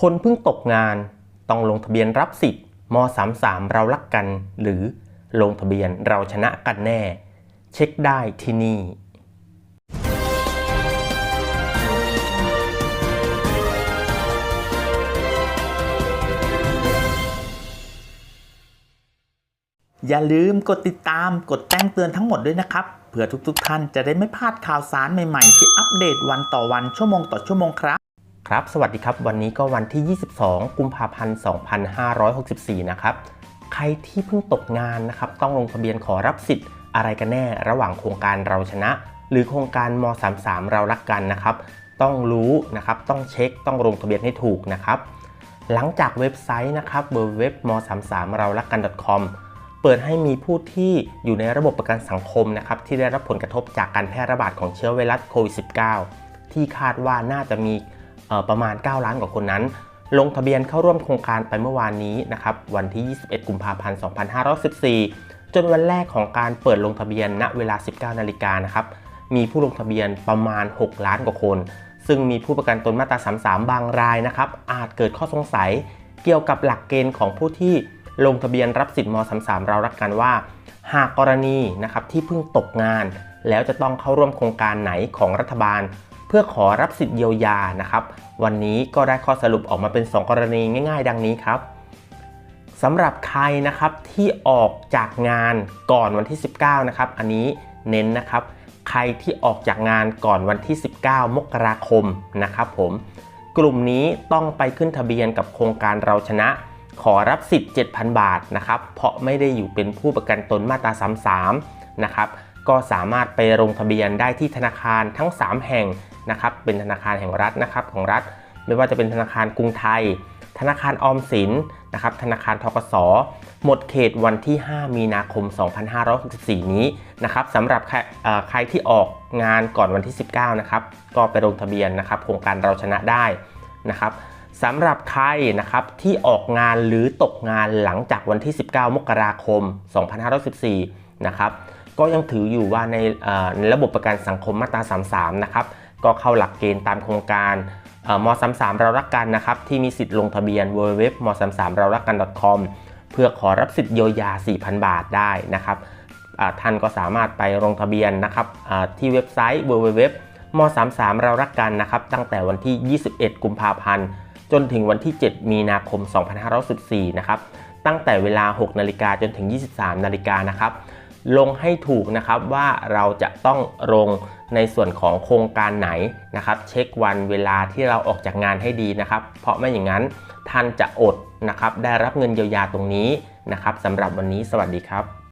คนเพิ่งตกงานต้องลงทะเบียนรับสิทธิ์ม 33 เรารักกัน หรือลงทะเบียนเราชนะกันแน่ เช็คได้ที่นี่อย่าลืมกดติดตามกดแจ้งเตือนทั้งหมดด้วยนะครับ เพื่อทุกๆทท่านจะได้ไม่พลาดข่าวสารใหม่ๆ ที่อัปเดตวันต่อวันชั่วโมงต่อชั่วโมงครับ ครับ สวัสดีครับ วันนี้ก็วันที่ 22 กุมภาพันธ์ 2564 นะครับ ใครที่เพิ่งตกงานนะครับ ต้องลงทะเบียนขอรับสิทธิ์อะไรกันแน่ระหว่างโครงการเราชนะ หรือโครงการม 33 เรารักกันนะครับ ต้องรู้นะครับ ต้องเช็ค ต้องลงทะเบียนให้ถูกนะครับ หลังจากเว็บไซต์นะครับเว็บม 33 เรารักกัน .com เปิดให้มีผู้ที่อยู่ในระบบประกันสังคมนะครับที่ได้รับผลกระทบจากการแพร่ระบาดของเชื้อไวรัสโควิด -19 ที่คาดว่าน่าจะมี ประมาณ 9 ล้านกว่าคนนั้น ลงทะเบียนเข้าร่วมโครงการไปเมื่อวานนี้นะครับวันที่ 21 กุมภาพันธ์ 2514 จนวันแรกของการเปิดลงทะเบียนณเวลา 19 นาฬิกานะครับมีผู้ลงทะเบียนประมาณ 6 ล้านกว่าคน ซึ่งมีผู้ประกันตนมาตรา33 บางรายนะครับอาจเกิดข้อสงสัยเกี่ยวกับหลักเกณฑ์ของผู้ที่ลงทะเบียนรับสิทธิ์ม .33 เรารักกันว่า หากกรณีนะครับที่เพิ่งตกงาน แล้วจะต้องเข้าร่วมโครงการไหนของรัฐบาล เพื่อขอรับสิทธิ์เยียวยานะครับ วันนี้ก็ได้ข้อสรุปออกมาเป็น 2 กรณีง่าย ๆ ดังนี้ครับสำหรับใครนะครับที่ออกจากงานก่อนวันที่ 19 นะครับ อันนี้เน้นนะครับ ใครที่ออกจากงานก่อนวันที่ 19 มกราคมนะครับผม กลุ่มนี้ต้องไปขึ้นทะเบียนกับโครงการเราชนะ ขอรับสิทธิ์ 7,000 บาทนะครับ เพราะไม่ได้อยู่เป็นผู้ประกันตนมาตรา 33 นะครับ ก็สามารถไปลงทะเบียนได้ที่ธนาคารทั้ง 3 แห่งนะครับ เป็นธนาคารแห่งรัฐนะครับของรัฐ ไม่ว่าจะเป็นธนาคารกรุงไทย ธนาคารออมสินนะครับ ธนาคารทกส หมดเขตวันที่ 5 มีนาคม 2564 นี้นะครับสำหรับใครใครที่ออกงานก่อนวันที่ 19 นะครับ ก็ไปลงทะเบียนนะครับ โครงการเราชนะได้นะครับสำหรับใครนะครับที่ออกงานหรือตกงานหลังจากวันที่ 19 มกราคม 2564นะครับ ก็ยังถืออยู่ว่าในในระบบประกันสังคมมาตรา 33 นะครับ ก็เข้าหลักเกณฑ์ตามโครงการเอ่อม33 เรารักกันนะครับ ที่มีสิทธิ์ลงทะเบียน www ม33เรารักกัน .com เพื่อขอรับสิทธิ์เยียวยา 4,000 บาทได้นะครับท่านก็สามารถไปลงทะเบียนนะครับที่เว็บไซต์ www ม33เรารักกันนะครับ ตั้งแต่วันที่ 21 กุมภาพันธ์ จนถึงวันที่ 7 มีนาคม 2514 นะครับ ตั้งแต่เวลา 6 นาฬิกาจนถึง 23 นาฬิกานะครับ ลงให้ถูกนะครับว่าเราจะต้องลงในส่วนของโครงการไหนนะครับ เช็ควันเวลาที่เราออกจากงานให้ดีนะครับ เพราะไม่อย่างนั้นท่านจะอดนะครับ ได้รับเงินเยียวยาตรงนี้นะครับสำหรับวันนี้สวัสดีครับ